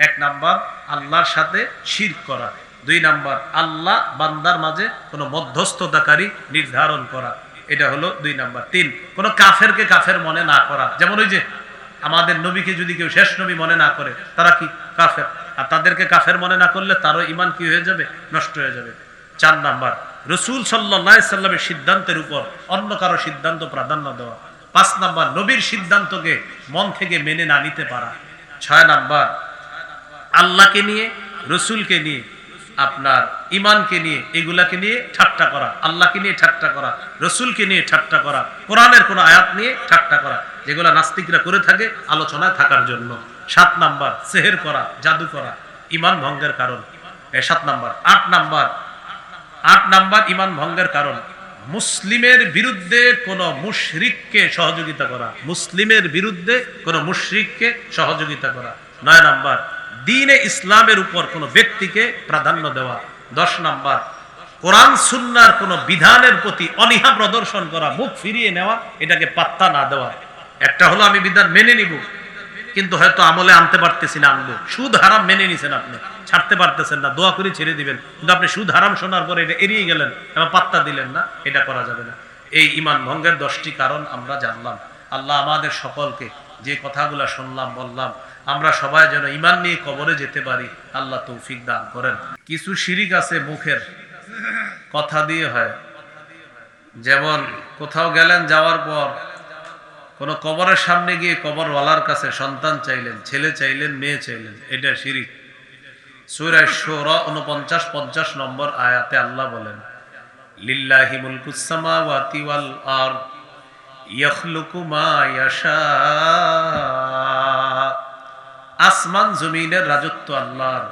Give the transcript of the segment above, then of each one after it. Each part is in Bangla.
এক নাম্বার আল্লাহর সাথে শির করা। দুই নাম্বার আল্লাহ বান্দার মাঝে কোনো মধ্যস্থতাকারী নির্ধারণ করা। এটা হলো দুই নাম্বার। তিন, কোনো কাফেরকে কাফের মনে না করা। যেমন ওই যে আমাদের নবীকে যদি কেউ শেষ নবী মনে না করে, তারা কি কাফের? আর তাদেরকে কাফের মনে না করলে তারও ইমান কি হয়ে যাবে? নষ্ট হয়ে যাবে। চার নাম্বার, রসুল সাল্লাহ সাল্লামের সিদ্ধান্তের উপর অন্য কারও সিদ্ধান্ত প্রাধান্য দেওয়া। পাঁচ নাম্বার, নবীর সিদ্ধান্তকে মন থেকে মেনে না নিতে পারা। ছয় নাম্বার আল্লাহকে নিয়ে, রসুলকে নিয়ে, আপনার ইমানকে নিয়ে, এগুলাকে নিয়ে ঠাট্টা করা, আল্লাহকে নিয়ে ঠাট্টা করা, রসুলকে নিয়ে ঠাট্টা করা, কোরআনের কোনো আয়াত নিয়ে ঠাট্টা করা, যেগুলা নাস্তিকরা করে থাকে আলোচনায় থাকার জন্য। সাত নাম্বার, সেহের করা, জাদু করা ইমান ভঙ্গের কারণ। সাত নাম্বার, আট নাম্বার আট নাম্বার ইমান ভঙ্গের কারণ। মুসলিমের বিরুদ্ধে কোন মুশরিককে সহযোগিতা করা, মুসলিমের বিরুদ্ধে কোন মুশরিককে সহযোগিতা করা। নয় নাম্বার দিনে ইসলামের উপর কোন ব্যক্তিকে প্রাধান্য দেওয়া। দশ নাম্বার, কোরআন, সুন্নার কোন বিধানের প্রতি অনীহা প্রদর্শন করা, মুখ ফিরিয়ে নেওয়া, এটাকে পাত্তা না দেওয়া। একটা হলো আমি বিধান মেনে নিব, কিন্তু হয়তো আমলে আনতে পারতেছি না আনব। সুদ, হারাম মেনে নিছেন আপনি, ছাড়তে পারতেছেন না, দোয়া করে ছেড়ে দিবেন। কিন্তু আপনি সুদ, হারাম শোনার পরে এটা এড়িয়ে গেলেন, এবং পাত্তা দিলেন না, এটা করা যাবে না। এই ইমান ভঙ্গের দশটি কারণ আমরা জানলাম। আল্লাহ আমাদের সকলকে যে কথাগুলো শুনলাম, বললাম আমরা সবাই যেন ইমান নিয়ে কবরে যেতে পারি, আল্লাহ তৌফিক দান করেন। কিছু শিরিক আছে মুখের, কথা দিয়ে হয়। যেমন, কোথাও গেলেন যাওয়ার পর, কোন কবরের সামনে গিয়ে কবরওয়ালার কাছে সন্তান চাইলেন, ছেলে চাইলেন, মেয়ে চাইলেন, এটা শিরিক। আল্লাহ আসমান জমিনের রাজত্ব আল্লাহর।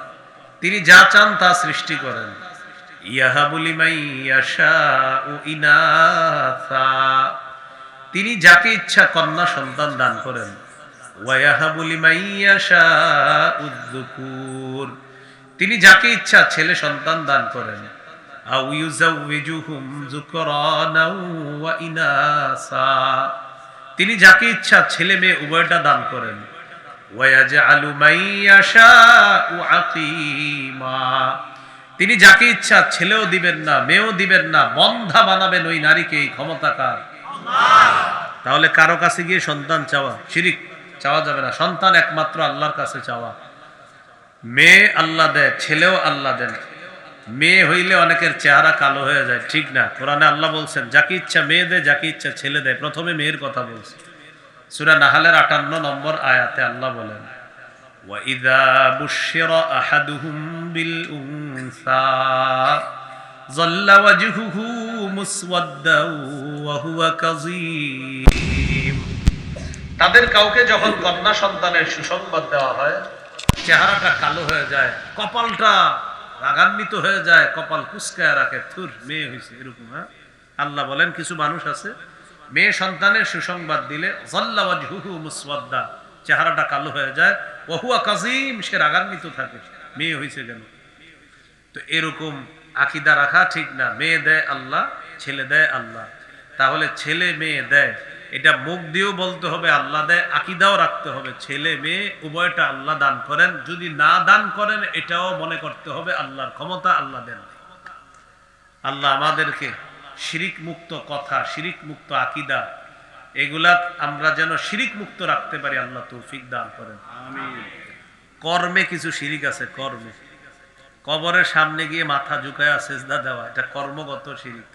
তিনি যা চান তা সৃষ্টি করেন। তিনি যাকে ইচ্ছা কন্যা সন্তান দান করেন। তিনি যাকে ইচ্ছা ছেলে সন্তান দান করেন। তিনি যাকে ইচ্ছা ছেলে মেয়ে উভয়টা দান করেন। তিনি যাকে ইচ্ছা ছেলেও দিবেন না, মেয়েও দিবেন না, বন্ধা বানাবেন ওই নারীকে, এই ক্ষমতা কার? তাহলে কারও কাছে গিয়ে সন্তান চাওয়া, শিরিক চাওয়া যাবে না। সন্তান একমাত্র আল্লাহর কাছে চাওয়া। মেয়ে আল্লাহ দেয়, ছেলেও আল্লাহ দেন। মেয়ে হইলে অনেকের চেহারা কালো হয়ে যায়, ঠিক না? কোরআনে আল্লাহ বলছেন, যাকে ইচ্ছা মেয়ে দেয়, যাকে ইচ্ছা ছেলে দেয়। প্রথমে মেয়ের কথা বলছে। সুরা নাহালের আটান্ন নম্বর আয়াতে আল্লাহ বলেন وَإِذَا بُشِّرَ أَحَدُهُم بِالْأُنثَى ظَلَّ وَجْهُهُ مُسْوَدًّا وَهُوَ كَظِيمٌ তাদের কাউকে যখন কন্যা সন্তানের সুসংবাদ দেওয়া হয় চেহারাটা কালো হয়ে যায় কপালটা রাগান্বিত হয়ে যায় কপাল কুচকায় রাখে থুর মেয়ে হয়েছে এরকম হ্যাঁ আল্লাহ বলেন কিছু মানুষ আছে মেয়ে সন্তানের সুসংবাদ দিলে জল্লাওয়াজহুহু মুসওয়াদ্দা চেহারাটা কালো হয়ে যায়। ওহুয়া কাজিম সে রাগান্বিত থাকে। মেয়ে হয়েছে কেন? তো এরকম আকিদা রাখা ঠিক না। মেয়ে দেয় আল্লাহ, ছেলে দেয় আল্লাহ। তাহলে ছেলে মেয়ে দেয়। এটা মুখ দিয়েও বলতে হবে, আল্লাহ দেয়। আকিদাও রাখতে হবে। ছেলে মেয়ে উভয়টা আল্লাহ দান করেন। যদি না দান করেন, এটাও মনে করতে হবে, আল্লাহর ক্ষমতা আল্লাহ দেন। আল্লাহ আমাদেরকে শিরিক মুক্ত কথা শিরিক মুক্ত আকিদা এগুলা আমরা যেন শিরিক মুক্ত রাখতে পারি আল্লাহ তৌফিক দান করেন। কর্মে কিছু শিরিক আছে কর্মে। কবরের সামনে গিয়ে মাথা ঝুঁকায়া সেজদা দেওয়া এটা কর্মগত শিরিক।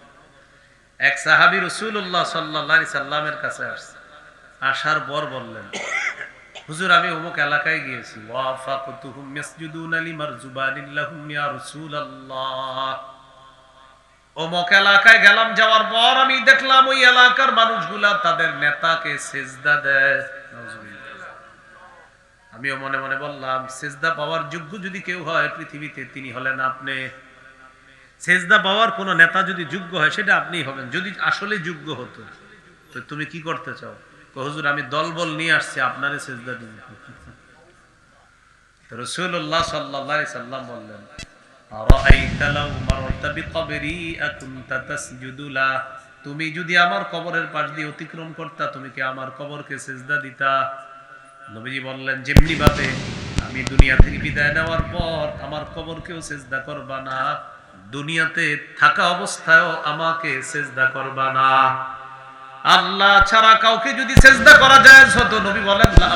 এক সাহাবি রসুল্লাহ সাল্লা সাল্লামের কাছে আসছে। আসার পর বললেন হুজুর আমি অমুক এলাকায় গিয়েছি। ওয়াফাকুতুহুম ইয়াসজুদুনা লিমারজুবানিল্লাহুম ইয়া রাসূলুল্লাহ। অমুক এলাকায় গেলাম, যাওয়ার পর আমি দেখলাম ওই এলাকার মানুষগুলা তাদের নেতাকে সেজদা দেয়। আমিও মনে মনে বললাম, সেজদা পাওয়ার যোগ্য যদি কেউ হয় পৃথিবীতে, তিনি হলেন আপনি। সেজদা পাওয়ার কোন নেতা যদি যোগ্য হয়, সেটা আপনি হবেন। যদি আসলে যোগ্য হতো, তো তুমি কি করতে চাও? হুজুর, আমি দলবল নিয়ে আসছি, আপনারে সেজদা দিন রসুল্লাহ সাল্লাহ সাল্লাম বললেন أرأيت لو مرت بقبري أكنت تسجد له তুমি যদি আমার কবরের পাশ দিয়ে অতিক্রম করতা তুমি কি আমার কবরকে সেজদা দিতা নবীজি বললেন যেমনি ভাবে আমি দুনিয়া থেকে বিদায় নেওয়ার পর আমার কবরকেও সেজদা করবা না দুনিয়াতে থাকা অবস্থায়ও আমাকে সেজদা করবা না আল্লাহ ছাড়া কাউকে যদি সেজদা করা যায় হতো নবী বলেন লা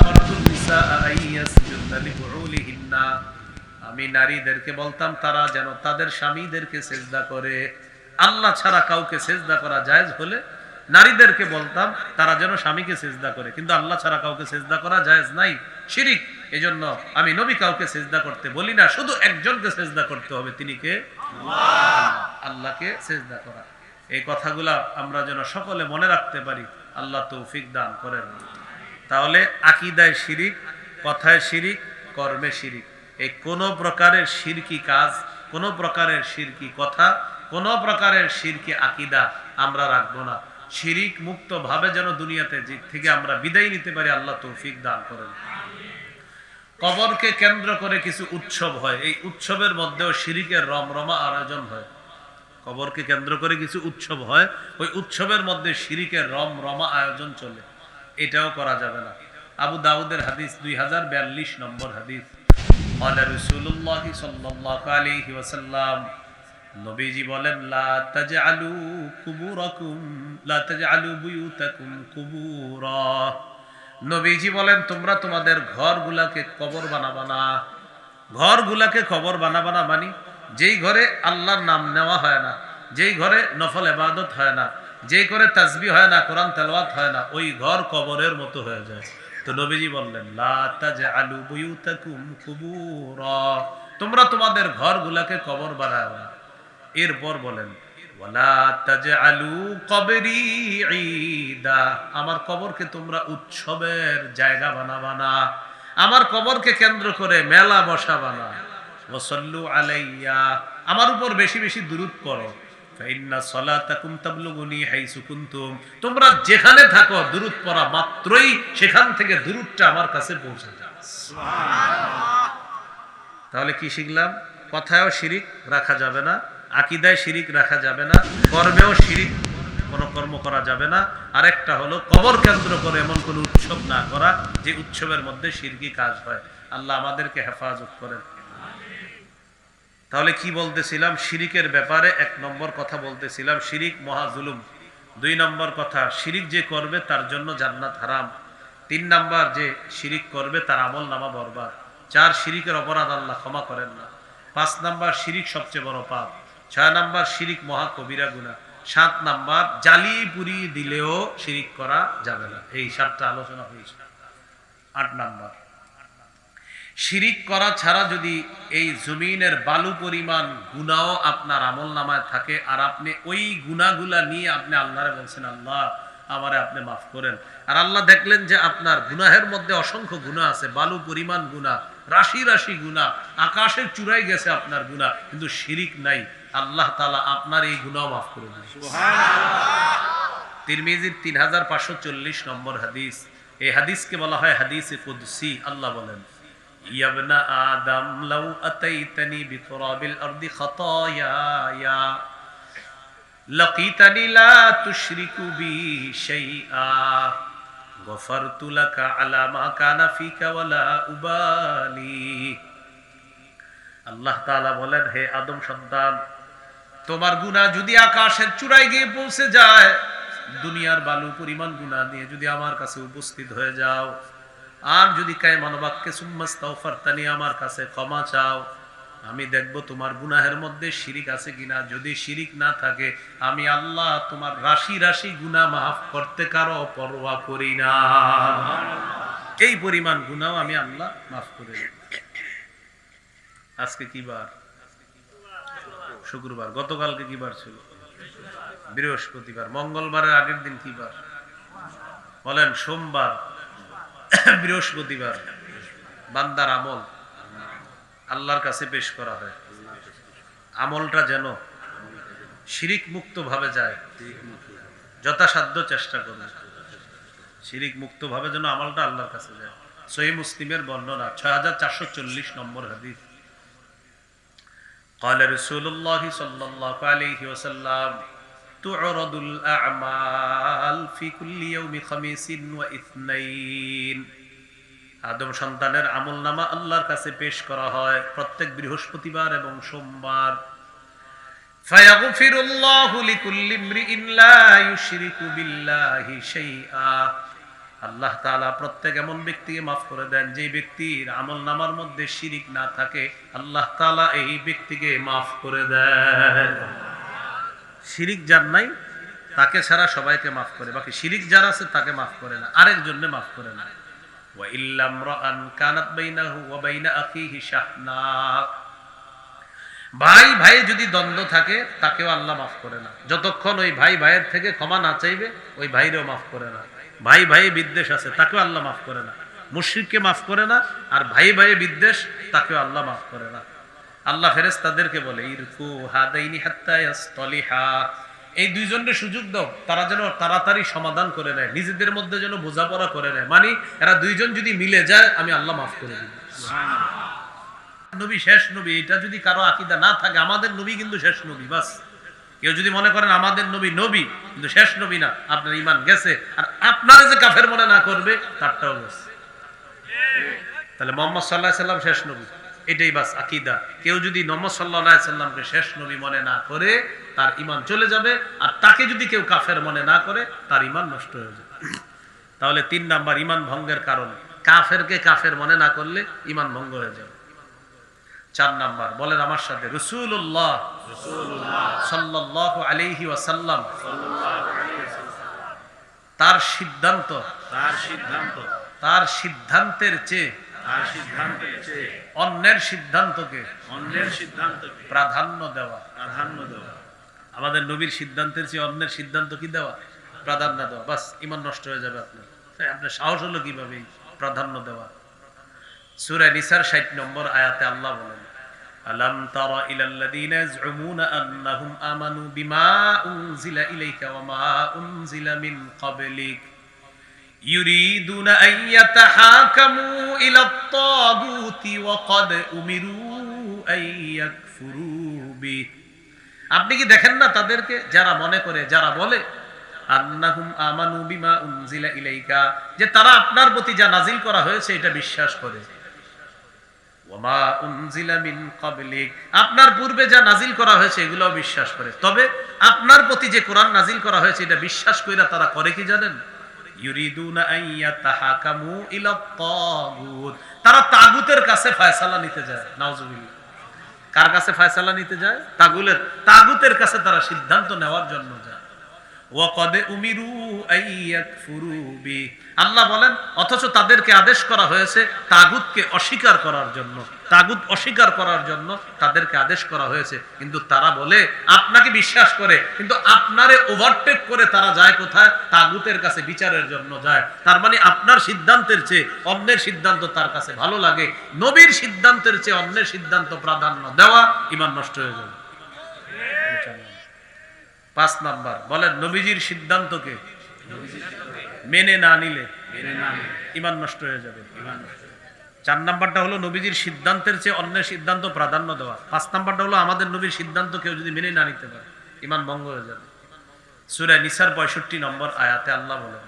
আমি নারীদেরকে বলতাম, তারা যেন তাদের স্বামীদেরকে সেজদা করে। আল্লাহ ছাড়া কাউকে সেজদা করা জায়েজ হলে নারীদেরকে বলতাম, তারা যেন স্বামীকে সেজদা করে। কিন্তু আল্লাহ ছাড়া কাউকে সেজদা করা জায়েজ নাই, শিরিক। এজন্য আমি নবী কাউকে সেজদা করতে বলি না, শুধু একজনকে সেজদা করতে হবে। তিনি কে? আল্লাহকে সেজদা করা। এই কথাগুলা আমরা যেন সকলে মনে রাখতে পারি, আল্লাহ তৌফিক দান করেন। তাহলে আকিদায় শিরিক, কথায় শিরিক, কর্মে শিরিক। এই কোন প্রকারের শিরকি কাজ, কোন প্রকারের শিরকি কথা, কোন প্রকারের শিরকি আকিদা আমরা রাখব না। শিরিক মুক্ত ভাবে যেন দুনিয়াতে থেকে আমরা বিদায় নিতে পারি, আল্লাহ তৌফিক দান করেন। কবরকে কেন্দ্র করে কিছু উৎসব হয়। এই উৎসবের মধ্যেও শিরিকের রমরমা আয়োজন হয়। কবরকে কেন্দ্র করে কিছু উৎসব হয়। ওই উৎসবের মধ্যে শিরিকের রম রমা আয়োজন চলে। এটাও করা যাবে না। আবু দাউদের হাদিস দুই হাজার বিয়াল্লিশ নম্বর হাদিস। قال رسول الله صلى الله عليه وسلم নবীজি বলেন লা তাজআলু কুবুরাকুম লা তাজআলু বুয়ুতাকুম কুবুরা নবীজি বলেন তোমরা তোমাদের ঘরগুলাকে কবর বানাবা না ঘরগুলাকে কবর বানাবা না মানি যেই ঘরে আল্লাহর নাম নেওয়া হয় না যেই ঘরে নফল ইবাদত হয় না যেই ঘরে তাসবিহ হয় না কোরআন তেলাওয়াত হয় না ওই ঘর কবরের মতো হয়ে যায় তো নবীজি বললেন, লা তাজআলু বুয়ুতাকুম কুবুরা। তোমরা তোমাদের ঘরগুলাকে কবর বানাও এরপর বলেন আমার কবরকে তোমরা উৎসবের জায়গা বানাবা না। আমার কবরকে কেন্দ্র করে মেলা বসাবা না। ওয়াসাল্লু আলাইয়া। আমার উপর বেশি বেশি দুরূদ করো তোমরা যেখানে থাকো দুরূদ পড়া মাত্রই সেখান থেকে দুরূদটা আমার কাছে পৌঁছে যায় তাহলে কি শিখলাম? কথায়ও শিরিক রাখা যাবে না আকিদায় শিরিক রাখা যাবে না কর্মেও শিরিক কোনো কর্ম করা যাবে না। আরেকটা হলো কবর কেন্দ্র করে এমন কোনো উৎসব না করা যে উৎসবের মধ্যে শিরকি কাজ হয়। আল্লাহ আমাদেরকে হেফাজত করেন। তাহলে কি বলতেছিলাম? শিরিকের ব্যাপারে এক নম্বর কথা বলতেছিলাম। শিরিক মহা জুলুম। দুই নম্বর কথা, শিরিক যে করবে তার জন্য জান্নাত হারাম। তিন নাম্বার, যে শিরিক করবে তার আমল নামা বরবাদ। চার, শিরিকের অপরাধ আল্লাহ ক্ষমা করেন না। পাঁচ নাম্বার, শিরিক সবচেয়ে বড় পাপ। ছয় নাম্বার, শিরিক মহা কবিরা গুণা সাত নাম্বার, জালি পুরি দিলেও শিরিক করা যাবে না। এই সাতটা আলোচনা হয়েছে। আট নাম্বার শিরিক করা ছাড়া যদি এই জমিনের বালু পরিমাণ গুণাও আপনার আমল নামায় থাকে আর আপনি ওই গুণাগুলা নিয়ে আপনি আল্লাহরে বলছেন আল্লাহ আমারে আপনি মাফ করেন। আর আল্লাহ দেখলেন যে আপনার গুনাহের মধ্যে অসংখ্য গুণা আছে বালু পরিমাণ গুণা রাশি রাশি গুণা আকাশের চূড়াই গেছে আপনার গুণা কিন্তু শিরিক নাই। আল্লাহ তালা আপনার এই গুণাও মাফ করে দিন তিরমিজির তিন হাজার পাঁচশো চল্লিশ নম্বর হাদিস। এই হাদিসকে বলা হয় হাদিসে কুদসি আল্লাহ বলেন। يا ابن آدم لو أتيتني بتراب الأرض خطاياي لقيتني لا تشرك بي شيئا غفرت لك على ما كان فيك ولا أبالي আল্লাহ তাআলা বলেন হে আদম সন্তান তোমার গুনাহ যদি আকাশের চূড়ায় গিয়ে পৌঁছে যায় দুনিয়ার বালু পরিমাণ গুনাহ নিয়ে যদি আমার কাছে উপস্থিত হয়ে যাও আর যদি কায় মানবাক্যে সুম্মাস্তাওফারতানি আমার কাছে ক্ষমা চাও। আমি দেখব তোমার গুনাহের মধ্যে শিরিক আছে কিনা। যদি শিরিক না থাকে, আমি আল্লাহ তোমার রাশি রাশি গুনাহ মাফ করতে কারও পরোয়া করি না। এই পরিমাণ গুনাহ আমি আল্লাহ মাফ করে। আজকে কি বার? শুক্রবার। গতকালকে কি বার ছিল? বৃহস্পতিবার। মঙ্গলবারের আগের দিন কি বার? বলেন, সোমবার। বৃহস্পতিবার বান্দার আমল আল্লাহর কাছে পেশ করা হয় আমলটা যেন শিরিক মুক্ত ভাবে যায় যথাসাধ্য চেষ্টা করবে শিরিক মুক্ত ভাবে যেন আমলটা আল্লাহর কাছে যায় সহি মুসলিমের বর্ণনা ছয় হাজার চারশো চল্লিশ নম্বর হাদিস قال رسول الله صلى الله عليه وسلم تعرض الأعمال في كل يوم خميس واثنين আদম সন্তানের আমল নামা আল্লাহর কাছে পেশ করা হয় প্রত্যেক বৃহস্পতিবার এবং সোমবার فيغفر الله لكل امرئ لا يشرك بالله شيئا আল্লাহ তাআলা প্রত্যেক এমন ব্যক্তিকে মাফ করে দেন যে ব্যক্তির আমল নামার মধ্যে শিরিক না থাকে আল্লাহ তাআলা এই ব্যক্তিকে মাফ করে দেন শিরিক যার নাই, তাকে ছাড়া সবাইকে মাফ করে। বাকি শিরিক যার আছে, তাকে মাফ করে না। আরেকজনকে মাফ করে না। ভাই ভাই যদি দ্বন্দ্ব থাকে, তাকেও আল্লাহ মাফ করে না। যতক্ষণ ওই ভাই ভাইয়ের থেকে ক্ষমা না চাইবে, ওই ভাইরেও মাফ করে না। ভাই ভাই বিদ্বেষ আছে, তাকেও আল্লাহ মাফ করে না। মুশ্রিককে মাফ করে না, আর ভাই ভাই বিদ্বেষ, তাকেও আল্লাহ মাফ করে না। আল্লাহ ফেরেস তাদেরকে বলে, ইরকু হাদাইনি হাত্তা এই দুইজনের সুযোগ দাও, তারা যেন তাড়াতাড়ি সমাধান করে নেয়, নিজেদের মধ্যে যেন বোঝাপড়া করে নেয়। মানে এরা দুইজন যদি মিলে যায়, আমি আল্লাহ মাফ করে দিব নবী শেষ নবী, এটা যদি কারও আকিদা না থাকে, আমাদের নবী কিন্তু শেষ নবী, বাস। কেউ যদি মনে করেন আমাদের নবী নবী, কিন্তু শেষ নবী না, আপনার ইমান গেছে, আর আপনারা যে কাফের মনে না করবে, তারটাও গেছে। তাহলে মোহাম্মদ সাল্লাহ সাল্লাম শেষ নবী। এটাই বাস আকিদা। কেউ যদি মোহাম্মদ সাল্লাহ সাল্লামকে শেষ নবী মনে না করে তার ইমান চলে যাবে। আর তাকে যদি কেউ কাফের মনে না করে তার ইমান নষ্ট হয়ে যাবে। তাহলে তিন নাম্বার ইমান ভঙ্গের কারণ। কাফেরকে কাফের মনে না করলে ইমান ভঙ্গ হয়ে যাবে। চার নাম্বার বলেন আমার সাথে রসুল্লাহ সাল্লাহ আলিহি ওয়াসাল্লাম তার সিদ্ধান্ত তার সিদ্ধান্ত। তার সিদ্ধান্তের চেয়ে তার অন্যের সিদ্ধান্তকে অন্যের সিদ্ধান্তকে প্রাধান্য দেওয়া। প্রাধান্য দেওয়া। আমাদের নবীর সিদ্ধান্তের চেয়ে অন্যের সিদ্ধান্ত কি দেওয়া? প্রাধান্য দেওয়া। বাস ইমান নষ্ট হয়ে যাবে আপনার। আপনার সাহস হলো কীভাবে প্রাধান্য দেওয়া? সূরা নিসার 60 নম্বর আয়াতে আল্লাহ বলেন আলাম তারা ইলাল্লাযীনা ইয়াজউমুনা আন্নাহুম আমানু বিমা উনজিলা ইলাইকা ওয়া মা উনজিলা মিন ক্বাবলিক। يريدون أن يتحاكموا إلى الطاغوت وقد أمروا أن يكفروا به আপনি কি দেখেন না তাদেরকে যারা মনে করে যারা বলে আন্নাহুম আমানু বিমা উনজিলা ইলাইকা যে তারা আপনার প্রতি যা নাজিল করা হয়েছে এটা বিশ্বাস করে ওয়ামা উনজিলা মিন ক্বাবলিক আপনার পূর্বে যা নাজিল করা হয়েছে এগুলোও বিশ্বাস করে তবে আপনার প্রতি যে কোরআন নাজিল করা হয়েছে এটা বিশ্বাস কইরা তারা করে কি জানেন তাগুত তারা কাছে ফয়সালা নিতে যায় কার কাছে ফয়সালা নিতে যায়? কাছে তারা সিদ্ধান্ত নেওয়ার জন্য যায়। আল্লাহ বলেন, অথচ তাদেরকে আদেশ করা হয়েছে তাগুতকে অস্বীকার করার জন্য। তাগুত অস্বীকার করার জন্য তাদেরকে আদেশ করা হয়েছে। কিন্তু তারা বলে, আপনাকে বিশ্বাস করে, কিন্তু আপনারে ওভারটেক করে তারা যায় কোথায়? তাগুতের কাছে বিচারের জন্য যায়। তার মানে আপনার সিদ্ধান্তের চেয়ে অন্যের সিদ্ধান্ত তার কাছে ভালো লাগে। নবীর সিদ্ধান্তের চেয়ে অন্যের সিদ্ধান্ত প্রাধান্য দেওয়া, ইমান নষ্ট হয়ে যাবে। পাঁচ নাম্বার, বলেন নবীজির সিদ্ধান্তকে মেনে না নিলে মেনে ইমান নষ্ট হয়ে যাবে। চার নাম্বারটা হলো নবীজির সিদ্ধান্তের চেয়ে অন্যের সিদ্ধান্ত প্রাধান্য দেওয়া। পাঁচ নাম্বারটা হলো আমাদের নবীর সিদ্ধান্ত কেউ যদি মেনে না নিতে পারে, ইমান ভঙ্গ হয়ে যাবে। সূরা নিসার 65 নম্বর আয়াতে আল্লাহ বলেন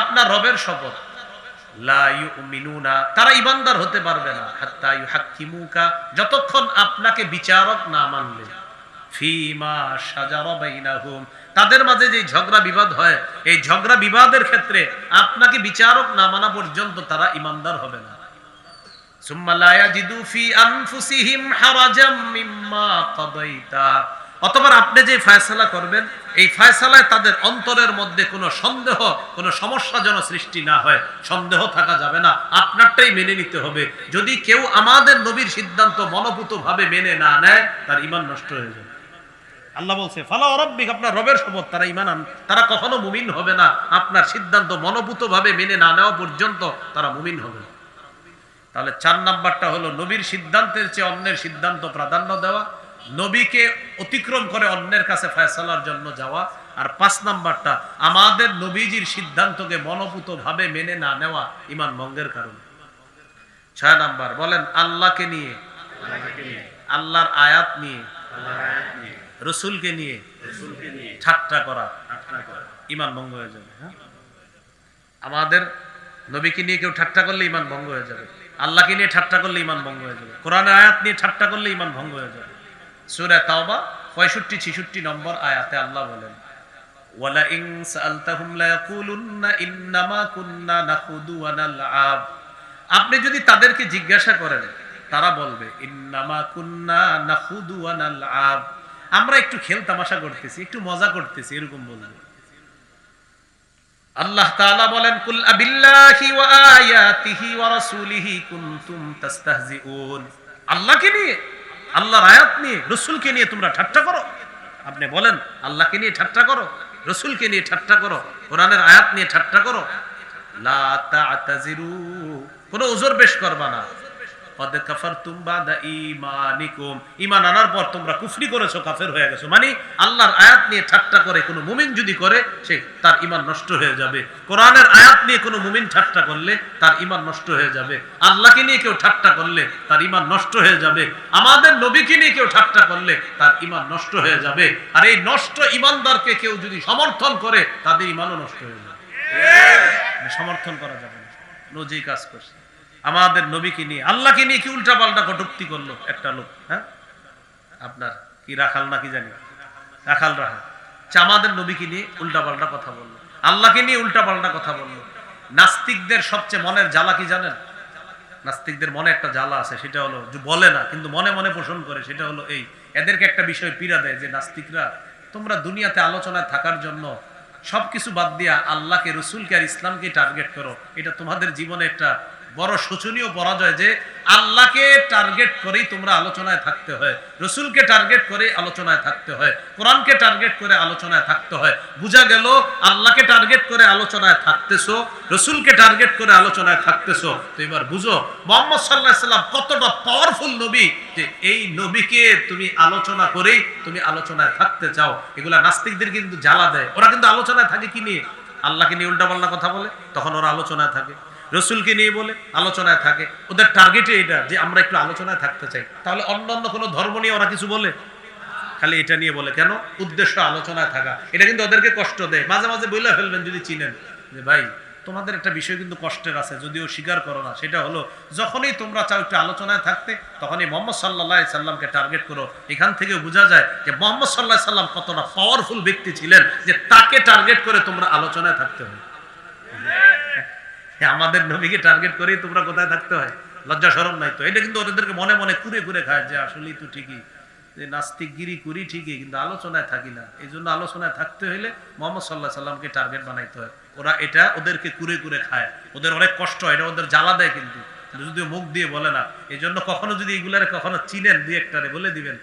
আপনার রবের শপথ তারা ইমানদার হতে পারবে না। যতক্ষণ আপনাকে বিচারক না বাইনাহুম। তাদের মাঝে যে ঝগড়া বিবাদ হয়, এই ঝগড়া বিবাদের ক্ষেত্রে আপনাকে বিচারক না মানা পর্যন্ত তারা ইমানদার হবে না। সুম্মা লা ইয়াজিদু আনফুসিহিম হারাজাম অতঃপর আপনি যে ফয়সালা করবেন, এই ফয়সালায় তাদের অন্তরের মধ্যে কোনো সন্দেহ, কোনো সমস্যা যেন সৃষ্টি না হয়। সন্দেহ থাকা যাবে না। আপনারটাই মেনে নিতে হবে। যদি কেউ আমাদের নবীর সিদ্ধান্ত মনোভূত ভাবে মেনে না নেয়, তার ইমান নষ্ট হয়ে যাবে। আল্লাহ বলছে, ফালা অরব্বিক আপনার রবের শপথ, তারা ইমান তারা কখনো মুমিন হবে না। আপনার সিদ্ধান্ত মনোভূত ভাবে মেনে না নেওয়া পর্যন্ত তারা মুমিন হবে তাহলে চার নাম্বারটা হলো, নবীর সিদ্ধান্তের চেয়ে অন্যের সিদ্ধান্ত প্রাধান্য দেওয়া। নবীকে অতিক্রম করে অন্যের কাছে ফয়সালার জন্য যাওয়া আর পাঁচ নাম্বারটা, আমাদের নবীজির সিদ্ধান্তকে মনোভূত ভাবে মেনে না নেওয়া ইমান ভঙ্গের কারণ। ছয় নাম্বার, বলেন, আল্লাহকে নিয়ে, আল্লাহর আয়াত নিয়ে, রসুলকে নিয়ে ঠাট্টা করা, ইমান ভঙ্গ হয়ে যাবে হ্যাঁ? আমাদের নবীকে নিয়ে কেউ ঠাট্টা করলে ইমান ভঙ্গ হয়ে যাবে। আল্লাহকে নিয়ে ঠাট্টা করলে ইমান ভঙ্গ হয়ে যাবে। কোরআনের আয়াত নিয়ে ঠাট্টা করলে ইমান ভঙ্গ হয়ে যাবে। সূরা তাওবা 65 66 নম্বর আয়াতে আল্লাহ বলেন লা ইন্নামা নাখুদু ওয়া নালআব। আপনি যদি তাদেরকে জিজ্ঞাসা করেন, তারা বলবে, ইন্নামা নাখুদু ওয়া নালআব। আমরা একটু খেল তামাশা করতেছি, একটু মজা করতেছি, এরকম বলবে। আল্লাহ তাআলা বলেন, কুল আবিল্লাহি ওয়া আয়াতিহি ওয়া রাসূলিহি কুনতুম তাস্তাহজিউন। আল্লাহকে নিয়ে আল্লাহর আয়াত নিয়ে, রসুলকে নিয়ে তোমরা ঠাট্টা করো। আপনি বলেন, আল্লাহকে নিয়ে ঠাট্টা করো, রসুলকে নিয়ে ঠাট্টা করো, কোরআনের আয়াত নিয়ে ঠাট্টা করো। লা কোনো ওজোর বেশ করবা না। কদ আনার পর তোমরা কুফরি করেছ কাফের হয়ে গেছো। মানে আল্লাহর আয়াত নিয়ে ঠাট্টা করে কোনো মুমিন যদি করে সে তার ঈমান নষ্ট হয়ে যাবে। কোরআনের আয়াত নিয়ে কোনো মুমিন ঠাট্টা করলে তার ঈমান নষ্ট হয়ে যাবে। আল্লাহকে নিয়ে কেউ ঠাট্টা করলে তার ঈমান নষ্ট হয়ে যাবে। আমাদের নবীকে নিয়ে কেউ ঠাট্টা করলে তার ঈমান নষ্ট হয়ে যাবে। আর এই নষ্ট ঈমানদারকে কেউ যদি সমর্থন করে তাদের ঈমানও নষ্ট হয়ে যাবে। সমর্থন করা যাবে না। নজি কাজ করছে। আমাদের নবীকে নিয়ে আল্লাহকে নিয়ে কি উল্টা পাল্টা কটুক্তি করল একটা লোক হ্যাঁ? আপনার কি রাখাল না কি জানি? রাখাল রাখাল। আচ্ছা, আমাদের নবীকে নিয়ে উল্টা পাল্টা কথা বলল আল্লাহকে নিয়ে উল্টা পাল্টা কথা বলল। নাস্তিকদের সবচেয়ে মনের জ্বালা কি জানেন? নাস্তিকদের মনে একটা জ্বালা আছে সেটা হলো বলে না কিন্তু মনে মনে পোষণ করে সেটা হলো এই এদেরকে একটা বিষয় পীড়া দেয় যে নাস্তিকরা তোমরা দুনিয়াতে আলোচনায় থাকার জন্য সবকিছু বাদ দিয়া আল্লাহকে রসুলকে আর ইসলামকে টার্গেট করো এটা তোমাদের জীবনে একটা বড় শোচনীয় পরাজয় যে আল্লাহকে টার্গেট করেই তোমরা আলোচনায় থাকতে হয়, রসুলকে টার্গেট করে আলোচনায় থাকতে হয়, কোরআনকে টার্গেট করে আলোচনায় থাকতে হয়। বুঝা গেল, আল্লাহকে টার্গেট করে আলোচনায় থাকতেছো, রসুলকে টার্গেট করে আলোচনায় থাকতেছো। তো এবার বুঝো, মোহাম্মদ সাল্লাহ সাল্লাম কতটা পাওয়ারফুল নবী যে এই নবীকে তুমি আলোচনা করেই তুমি আলোচনায় থাকতে চাও। এগুলা নাস্তিকদের কিন্তু জ্বালা দেয়। ওরা কিন্তু আলোচনায় থাকে কি নিয়ে? আল্লাহকে নিয়ে উল্টা পাল্টা কথা বলে, তখন ওরা আলোচনায় থাকে। রসুলকে নিয়ে বলে আলোচনায় থাকে। ওদের টার্গেটে এটা যে আমরা একটু আলোচনায় থাকতে চাই। তাহলে অন্য অন্য কোনো ধর্ম নিয়ে ওরা কিছু বলে? খালি এটা নিয়ে বলে। কেন? উদ্দেশ্য আলোচনায় থাকা। এটা কিন্তু ওদেরকে কষ্ট দেয়। মাঝে মাঝে বইলা ফেলবেন যদি চিনেন। যে ভাই তোমাদের একটা বিষয় কিন্তু কষ্টের আছে যদিও স্বীকার করো না। সেটা হলো যখনই তোমরা চাও একটু আলোচনায় থাকতে তখনই মোহাম্মদ সাল্লাহ সাল্লামকে টার্গেট করো। এখান থেকে বোঝা যায় যে মোহাম্মদ সাল্লাহ সাল্লাম কতটা পাওয়ারফুল ব্যক্তি ছিলেন যে তাকে টার্গেট করে তোমরা আলোচনায় থাকতে হ্যাঁ, আমাদের নবীকে টার্গেট করেই তোমরা কোথায় থাকতে হয়? লজ্জা সরম নাই তো। এটা কিন্তু ওদেরকে মনে মনে কুরে কুরে খায় যে আসলেই তো ঠিকই। যে নাস্তিক গিরি করি ঠিকই, কিন্তু আলোচনায় থাকি না। এই জন্য আলোচনায় থাকতে হলে মোহাম্মদ সাল্লাহ সাল্লামকে টার্গেট বানাইতে হয়। ওরা এটা ওদেরকে কুরে কুরে খায়। ওদের অনেক কষ্ট হয়, এটা ওদের জ্বালা দেয় কিন্তু। যদিও মুখ দিয়ে বলে না। এই জন্য কখনো যদি এগুলারে কখনো চিনেন দুই একটারে বলে দিবেন।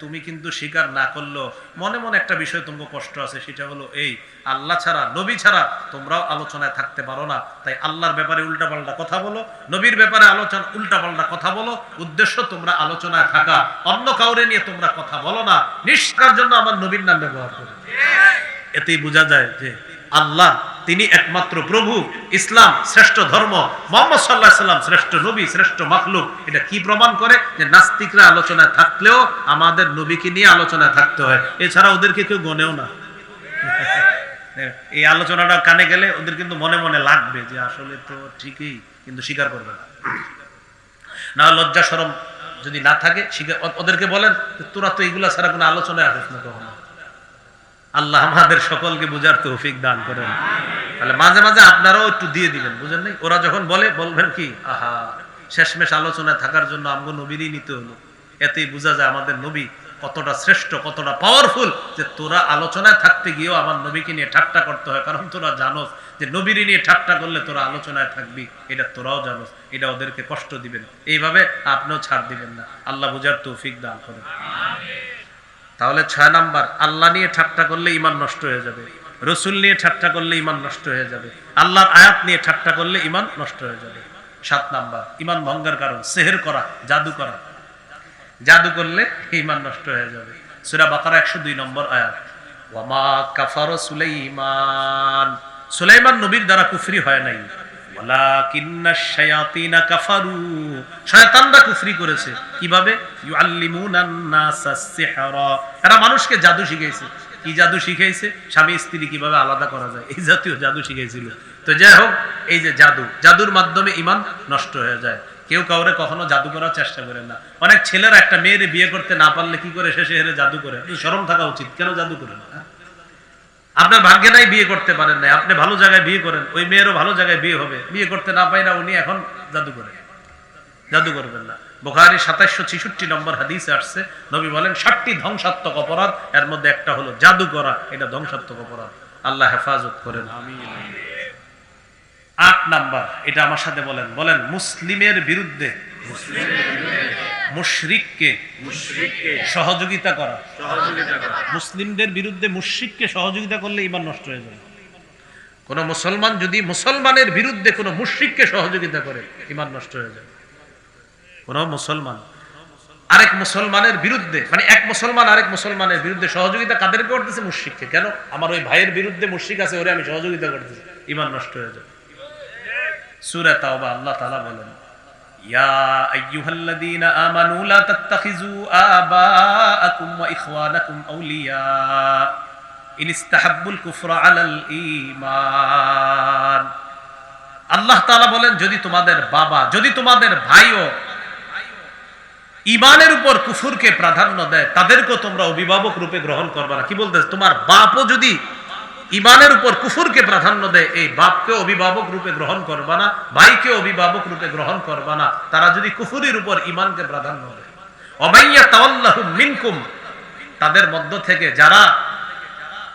তুমি কিন্তু স্বীকার না করলেও মনে মনে একটা বিষয় তোমাকে কষ্ট আছে, সেটা হলো এই, আল্লাহ ছাড়া, নবী ছাড়া তোমরাও আলোচনায় থাকতে পারো না। তাই আল্লাহর ব্যাপারে উল্টাপাল্টা কথা বলো, নবীর ব্যাপারে আলোচনা, উল্টাপাল্টা কথা বলো, উদ্দেশ্য তোমরা আলোচনায় থাকা, অন্য কাউরে নিয়ে তোমরা কথা বলো না। নিষ্কার জন্য আমার নবীর নাম ব্যবহার করো। এতেই বোঝা যায় যে আল্লাহ, তিনি একমাত্র প্রভু, ইসলাম শ্রেষ্ঠ ধর্ম, মোহাম্মদ সাল্লাহ সাল্লাম শ্রেষ্ঠ নবী, শ্রেষ্ঠ মাখলুক। এটা কি প্রমাণ করে? যে নাস্তিকরা আলোচনায় থাকলেও আমাদের নবীকে নিয়ে আলোচনায় থাকতে হয়। এছাড়া ওদেরকে কেউ গনেও না। এই আলোচনাটা কানে গেলে ওদের কিন্তু মনে মনে লাগবে যে আসলে তো ঠিকই, কিন্তু স্বীকার করবে না। না, লজ্জা সরম যদি না থাকে ওদেরকে বলেন তোরা তো এগুলা ছাড়া কোনো আলোচনায় আসিস না কখনো। আল্লাহ আমাদের সকলকে বুঝার তৌফিক দান করেন। তাহলে মাঝে মাঝে আপনারাও একটু দিয়ে দিবেন, বুঝেন নাই? ওরা যখন বলে, বলবেন কি? আহা, শেষমেশ আলোচনায় থাকার জন্য আমগো নবীরই নিতে হলো। এতেই বোঝা যায় আমাদের নবী কতটা শ্রেষ্ঠ, কতটা পাওয়ারফুল যে তোরা আলোচনায় থাকতে গিয়েও আমার নবীকে নিয়ে ঠাট্টা করতে হয়। কারণ তোরা জানোস যে নবীরই নিয়ে ঠাট্টা করলে তোরা আলোচনায় থাকবি, এটা তোরাও জানোস, এটা ওদেরকে কষ্ট দিবেন। এইভাবে আপনিও ছাড় দিবেন না। আল্লাহ বুঝার তৌফিক দান করেন। তাহলে ছয় নাম্বার, আল্লাহ নিয়ে ঠাট্টা করলে ইমান নষ্ট হয়ে যাবে। রসুল নিয়ে ঠাট্টা করলে ইমান নষ্ট হয়ে যাবে। আল্লাহর আয়াত নিয়ে ঠাট্টা করলে ইমান নষ্ট হয়ে যাবে। সাত নাম্বার ইমান ভঙ্গের কারণ, সেহের করা, জাদু করা। জাদু করলে ইমান নষ্ট হয়ে যাবে। সুরা বাকারা একশো দুই নম্বর আয়াত ওয়ামা কাফার সুলাইমান। সুলাইমান নবীর দ্বারা কুফরি হয় নাই। আলাদা করা যায়? জাতীয় জাদু তো যাই হোক, এই যে জাদু, জাদুর মাধ্যমে ইমান নষ্ট হয়ে যায়। কেউ কাউরে কখনো জাদু করার চেষ্টা করে না। অনেক ছেলেরা একটা মেয়ের বিয়ে করতে না পারলে কি করে শেষে হেরে জাদু করে? শরম থাকা উচিত। কেন জাদু করে না? আপনার ভাগ্যে নাই বিয়ে করতে পারেন নাই। আপনি ভালো জায়গায় বিয়ে করেন, ওই মেয়েরও ভালো জায়গায় বিয়ে হবে। বিয়ে করতে না পাই না উনি এখন জাদু করে জাদু করবেন না। বোখারি সাতাইশশো ছিষট্টি নম্বর হাদিসে আসছে, নবী বলেন, ষাটটি ধ্বংসাত্মক অপরাধ, এর মধ্যে একটা হলো জাদু করা এটা ধ্বংসাত্মক অপরাধ। আল্লাহ হেফাজত করেন। আট নাম্বার, এটা আমার সাথে বলেন। বলেন, মুসলিমের বিরুদ্ধে মুশরিককে সহযোগিতা করা। মুসলিমদের বিরুদ্ধে মুশরিককে সহযোগিতা করলে ইমান নষ্ট হয়ে যাবে। কোন মুসলমান যদি মুসলমানের বিরুদ্ধে কোন মুশরিককে সহযোগিতা করে ইমান নষ্ট হয়ে যাবে। কোন মুসলমান আরেক মুসলমানের বিরুদ্ধে মানে এক মুসলমান আরেক মুসলমানের বিরুদ্ধে সহযোগিতা কাদের করতেছে? মুশরিককে। কেন? আমার ওই ভাইয়ের বিরুদ্ধে মুশরিক আছে ওরে আমি সহযোগিতা করতেছি ইমান নষ্ট হয়ে যাবে। সূরা তাওবা আল্লাহ তাআলা বলেন আল্লাহ বলেন, যদি তোমাদের বাবা, যদি তোমাদের ভাইও ইমানের উপর কুফুরকে প্রাধান্য দেয়, তাদেরকেও তোমরা অভিভাবক রূপে গ্রহণ করবা না। কি বলতে তোমার বাপও যদি ইমানের উপর কুফুরকে প্রাধান্য দেয়, এই বাপকে অভিভাবক রূপে গ্রহণ করবা না ভাইকে অভিভাবক রূপে গ্রহণ করবা না। তারা যদি কুফুরির উপর ইমানকে প্রাধান্য দেয়। অমাইয়া তাওয়াল্লাহু মিনকুম, তাদের মধ্য থেকে যারা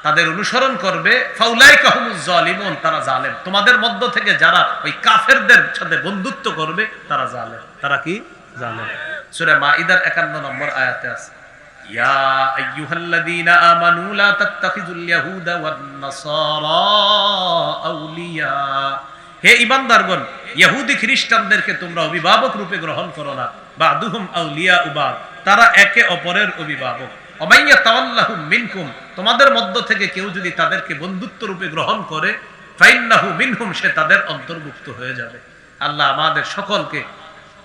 তাদের অনুসরণ করবে, ফাউলাইকা হুমুজ জালিমুন, তারা জালেম। তোমাদের মধ্য থেকে যারা ওই কাফেরদের সাথে বন্ধুত্ব করবে, তারা জালেম। তারা কি? জালেম। সূরা মাইদার 51 নম্বর আয়াতে আছে। হে ঈমানদারগণ, ইহুদি খ্রিস্টানদেরকে তোমরা অভিভাবক রূপে গ্রহণ করো না। আউলিয়া উবাদ তারা একে অপরের অভিভাবক। অমাইয়া তাওয়াল্লাহুম মিনকুম, তোমাদের মধ্য থেকে কেউ যদি তাদেরকে বন্ধুত্ব রূপে গ্রহণ করে, ফাইন্নাহু মিনহুম, সে তাদের অন্তর্ভুক্ত হয়ে যাবে। আল্লাহ আমাদের সকলকে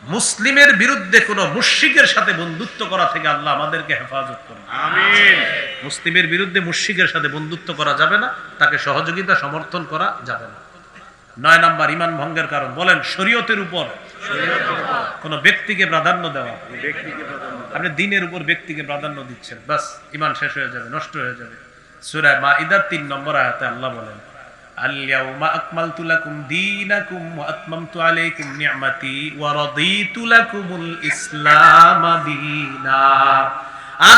মুসলিমের বিরুদ্ধে কোন মুশরিকের সাথে বন্ধুত্ব করা থেকে আল্লাহ আমাদেরকে হেফাজত করুন। মুসলিমের বিরুদ্ধে মুশরিকের সাথে বন্ধুত্ব করা যাবে না তাকে সহযোগিতা সমর্থন করা যাবে না। নয় নাম্বার ইমান ভঙ্গের কারণ। বলেন শরীয়তের উপর কোন ব্যক্তিকে প্রাধান্য দেওয়া। আপনি দিনের উপর ব্যক্তিকে প্রাধান্য দিচ্ছেন। বাস ইমান শেষ হয়ে যাবে নষ্ট হয়ে যাবে। সূরা মাইদার 3 নম্বর আয়াতে আল্লাহ বলেন আজ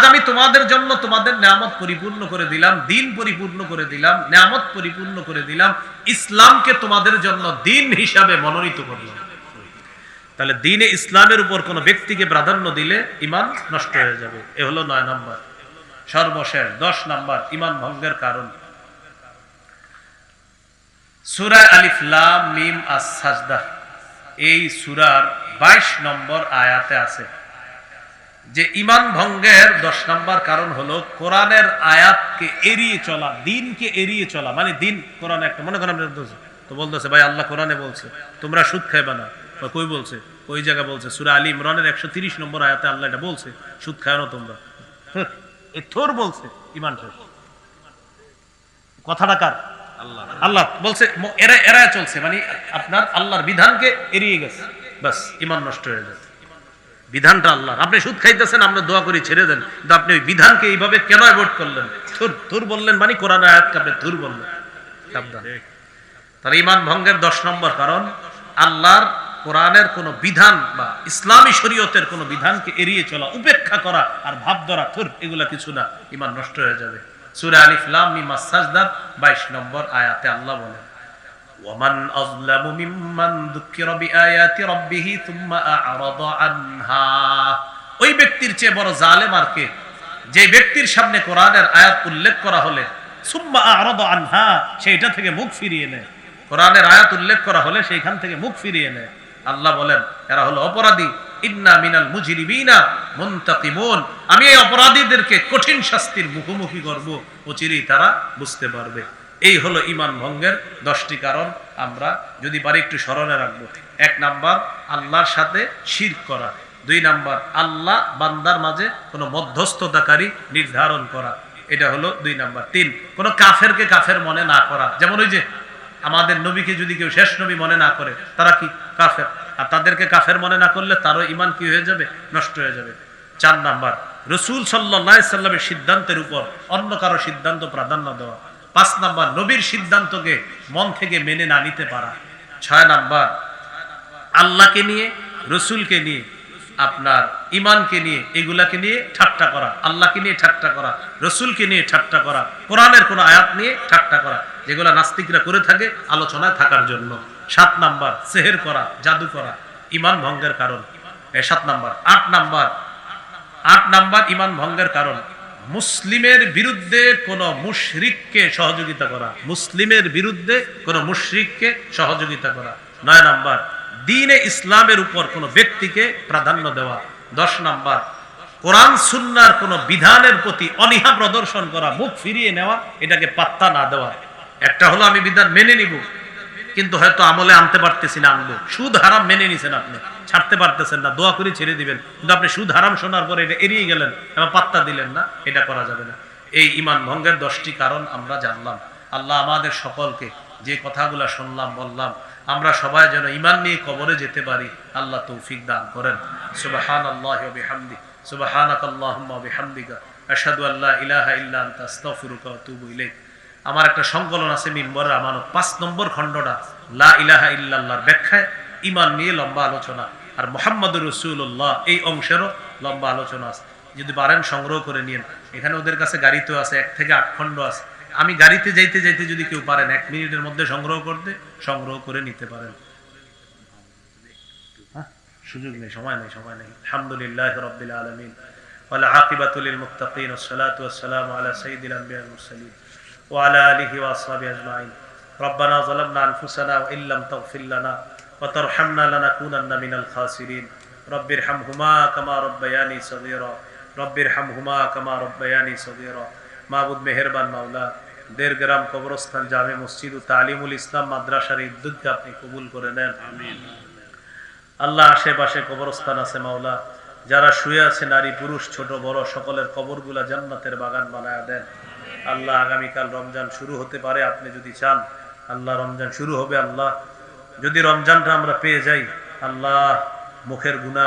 আমি তোমাদের জন্য তোমাদের পরিপূর্ণ করে দিলাম, দিন পরিপূর্ণ করে দিলাম পরিপূর্ণ করে দিলাম, ইসলামকে তোমাদের জন্য দিন হিসাবে মনোনীত করলাম। তাহলে দিনে ইসলামের উপর কোন ব্যক্তিকে প্রাধান্য দিলে ইমান নষ্ট হয়ে যাবে। এ হলো নয় নম্বর। সর্বশেষ দশ নম্বর, ইমান ভঙ্গের কারণ। সুরায় আলিফ লাম মিম আস সাজদা। এই সুরার বাইশ নম্বর আয়াতে আছে যে ইমান ভঙ্গের দশ নম্বর কারণ হলো কোরআনের আয়াতকে এড়িয়ে চলা দিনকে এড়িয়ে চলা। মানে দিন কোরআন একটা মনে করেন তো বলতেছে ভাই আল্লাহ কোরআনে বলছে তোমরা সুদ খাইবে না। বা কই বলছে ওই জায়গা বলছে? সুরা আলী ইমরানের একশো তিরিশ নম্বর আয়াতে আল্লাহ এটা বলছে সুদ খায় না তোমরা। হ্যাঁ, এ থোর বলছে ইমান কথাটা কার? আল্লাহ। বলছে এরা এরা চলছে মানে আপনার আল্লাহর বিধানকে এড়িয়ে গেছে। বাস ইমান নষ্ট হয়ে যাচ্ছে বিধানটা আল্লাহর। আপনি সুদ খাইতেছেন, আমরা দোয়া করি, ছেড়ে দেন। কিন্তু আপনি ওই বিধানকে এইভাবে কেন অ্যাভয়েড করলেন? থুর থুর বললেন মানে কোরআন আয়াতকে আপনি থুর বললেন। তাহলে ইমান ভঙ্গের দশ নম্বর কারণ, আল্লাহর কোরআনের কোন বিধান বা ইসলামী শরীয়তের কোনো বিধানকে এড়িয়ে চলা, উপেক্ষা করা আর ভাব ধরা থুর এগুলা কিছু না ইমান নষ্ট হয়ে যাবে। সূরা আলিফ লাম মিম আস-সাজদা 22 নম্বর আয়াতে আল্লাহ বলেন ওই ব্যক্তির চেয়ে বড় জালেম আর কে? যে ব্যক্তির সামনে কোরআনের আয়াত উল্লেখ করা হলে সুম্মা আ'রাদা আনহা, সেইটা থেকে মুখ ফিরিয়ে নেয়। কোরআনের আয়াত উল্লেখ করা হলে সেইখান থেকে মুখ ফিরিয়ে নেয়। আল্লাহ বলেন, এরা হলো অপরাধী। ইন্না মিনাল মুজরিমিনা মুনতাকিমুন। আমি এই অপরাধীদেরকে কঠিন শাস্তির মুখোমুখি করব তারা বুঝতে পারবে। এই হলো ইমান ভঙ্গের দশটি কারণ। আমরা যদি পারি একটু স্মরণে রাখব। এক নাম্বার, আল্লাহর সাথে শির করা। দুই নাম্বার, আল্লাহ বান্দার মাঝে কোনো মধ্যস্থতাকারী নির্ধারণ করা। এটা হলো দুই নাম্বার। তিন, কোনো কাফেরকে কাফের মনে না করা। যেমন ওই যে আমাদের নবীকে যদি কেউ শেষ নবী মনে না করে, তারা কি? কাফের। আর তাদেরকে কাফের মনে না করলে তারও ইমান কি হয়ে যাবে? নষ্ট হয়ে যাবে। চার নাম্বার, রসুল সাল্লাহ সাল্লামের সিদ্ধান্তের উপর অন্য কারও সিদ্ধান্ত প্রাধান্য দেওয়া। পাঁচ নাম্বার, নবীর সিদ্ধান্তকে মন থেকে মেনে না নিতে পারা। ছয় নাম্বার, আল্লাহকে নিয়ে, রসুলকে নিয়ে, আপনার ইমানকে নিয়ে, এগুলাকে নিয়ে ঠাট্টা করা। আল্লাহকে নিয়ে ঠাট্টা করা, রসুলকে নিয়ে ঠাট্টা করা, কোরআনের কোনো আয়াত নিয়ে ঠাট্টা করা। যেগুলো নাস্তিকরা করে থাকে আলোচনায় থাকার জন্য। সাত নাম্বার, সেহের করা, জাদু করা, ইমান ভঙ্গের কারণ। সাত নাম্বার, আট নাম্বার আট নাম্বার ইমান ভঙ্গের কারণ। মুসলিমের বিরুদ্ধে কোন মুশরিককে সহযোগিতা করা, মুসলিমের বিরুদ্ধে কোন মুশরিককে সহযোগিতা করা। নয় নাম্বার, দিনে ইসলামের উপর কোন ব্যক্তিকে প্রাধান্য দেওয়া। দশ নাম্বার, কোরআন সুন্নার কোন বিধানের প্রতি অনীহা প্রদর্শন করা, মুখ ফিরিয়ে নেওয়া, এটাকে পাত্তা না দেওয়া। একটা হলো আমি বিধান মেনে নিব, কিন্তু হয়তো আমলে আনতে পারতেছি না আনব। সুদ হারাম মেনে নিছেন আপনি, ছাড়তে পারতেছেন না, দোয়া করে ছেড়ে দিবেন। কিন্তু আপনি সুদ হারাম শোনার পরে এটা এড়িয়ে গেলেন এবং পাত্তা দিলেন না, এটা করা যাবে না। এই ইমান ভঙ্গের দশটি কারণ আমরা জানলাম। আল্লাহ আমাদের সকলকে যে কথাগুলা শুনলাম, বললাম, আমরা সবাই যেন ইমান নিয়ে কবরে যেতে পারি, আল্লাহ তৌফিক দান করেন। সুবাহান আল্লাহ বিহামদি সুবাহানাক আল্লাহুম্মা বিহামদিকা, আশহাদু আল্লা ইলাহা ইল্লা আনতা, আস্তাগফিরুকা ওয়া আমার একটা সংকলন আছে মিম্বরের আমানত পাঁচ নম্বর খণ্ডটা লা ইলাহা ইল্লাল্লাহর ব্যাখ্যায় ইমান নিয়ে লম্বা আলোচনা আর মোহাম্মদ রসুল্লাহ এই অংশেরও লম্বা আলোচনা আছে যদি পারেন সংগ্রহ করে নিন এখানে ওদের কাছে গাড়িতেও আছে এক থেকে আট খণ্ড আছে আমি গাড়িতে যাইতে যাইতে যদি কেউ পারেন এক মিনিটের মধ্যে সংগ্রহ করতে সংগ্রহ করে নিতে পারেন হ্যাঁ, সুযোগ নেই সময় নেই সময় নেই আলহামদুলিল্লাহ রবিল আলমিন والعاقبة للمتقين والصلاة والسلام على سيد الأنبياء والمرسلين وعلى آله وأصحابه أجمعين ربنا ظلمنا أنفسنا وإن لم تغفر لنا وترحمنا لنكونن من الخاسرين رب ارحمهما كما ربياني صغيرا رب ارحمهما كما ربياني صغيرا মাহবুদ মেহেরবান মাওলা দেড়গ্রাম কবরস্থান জামে মসজিদ ও তালিমুল ইসলাম মাদ্রাসার এই উদ্যোগকে আপনি কবুল করে নেন আল্লাহ আশেপাশে কবরস্থান আছে মাওলা যারা শুয়ে আছে নারী পুরুষ ছোট বড় সকলের কবরগুলা জান্নাতের বাগান বানায় দেন আল্লাহ আগামীকাল রমজান শুরু হতে পারে, আপনি যদি চান, আল্লাহ রমজান শুরু হবে, আল্লাহ যদি রমজানটা আমরা পেয়ে যাই, আল্লাহ মুখের গুণা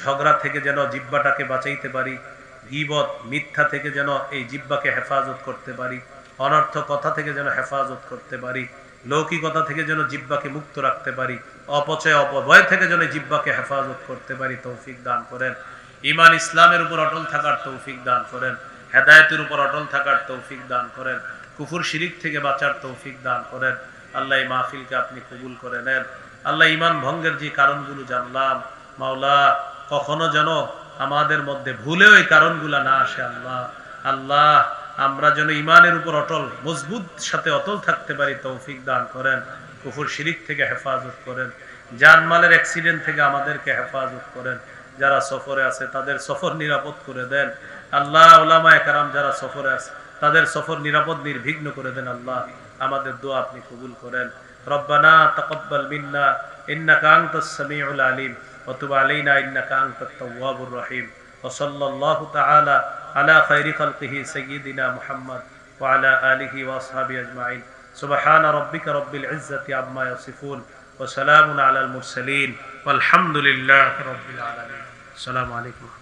ঝগড়া থেকে যেন জিব্বাটাকে বাঁচাইতে পারি, গিবত, মিথ্যা থেকে যেন এই জিব্বাকে হেফাজত করতে পারি অনর্থ কথা থেকে যেন হেফাজত করতে পারি, লৌকিকতা থেকে যেন জিব্বাকে মুক্ত রাখতে পারি, অপচয় অপভয় থেকে যেন জিব্বাকে হেফাজত করতে পারি, তৌফিক দান করেন। ইমান ইসলামের উপর অটল থাকার তৌফিক দান করেন। হেদায়তের উপর অটল থাকার তৌফিক দান করেন, কুফুর শিরিক থেকে বাঁচার তৌফিক দান করেন। আল্লাহ মাহফিলকে আপনি কবুল করে নেন। আল্লাহ ইমান ভঙ্গের যে কারণগুলো জানলাম, মাওলা, কখনো যেন আমাদের মধ্যে ভুলেও এই কারণগুলা না আসে, আল্লাহ। আল্লাহ, আমরা যেন ইমানের উপর অটল, মজবুত সাথে অটল থাকতে পারি, তৌফিক দান করেন। কুফুর শিরিক থেকে হেফাজত করেন। জানমালের অ্যাক্সিডেন্ট থেকে আমাদেরকে হেফাজত করেন। যারা সফরে আছে, তাদের সফর নিরাপদ করে দেন। আল্লাহ ওলামা একরাম যারা সফরে আছে, তাদের সফর নিরাপদ, নির্বিঘ্ন করে দেন আল্লাহ। আমাদের দোয়া আপনি কবুল করেন। রব্বানা তাকাব্বাল মিন্না, ইন্নাকা আনতাস সামিউল আলিম, ওয়া তুব আলাইনা, ইন্নাকা আনতাত তাওয়াবুর রহিম। ওয়া সাল্লাল্লাহু তাআলা আলা খায়রি খালকিহি সাইয়্যিদিনা মুহাম্মদ ওয়া আলা আলিহি ওয়া আসহাবিহি আজমাইন। সুবহান রাব্বিকা রাব্বিল ইজ্জাতি আম্মা ইয়াসিফুন, ওয়া সালামুন আলাল মুরসালিন। ওয়াল হামদুলিল্লাহি রাব্বিল আলামিন। আসসালামু আলাইকুম।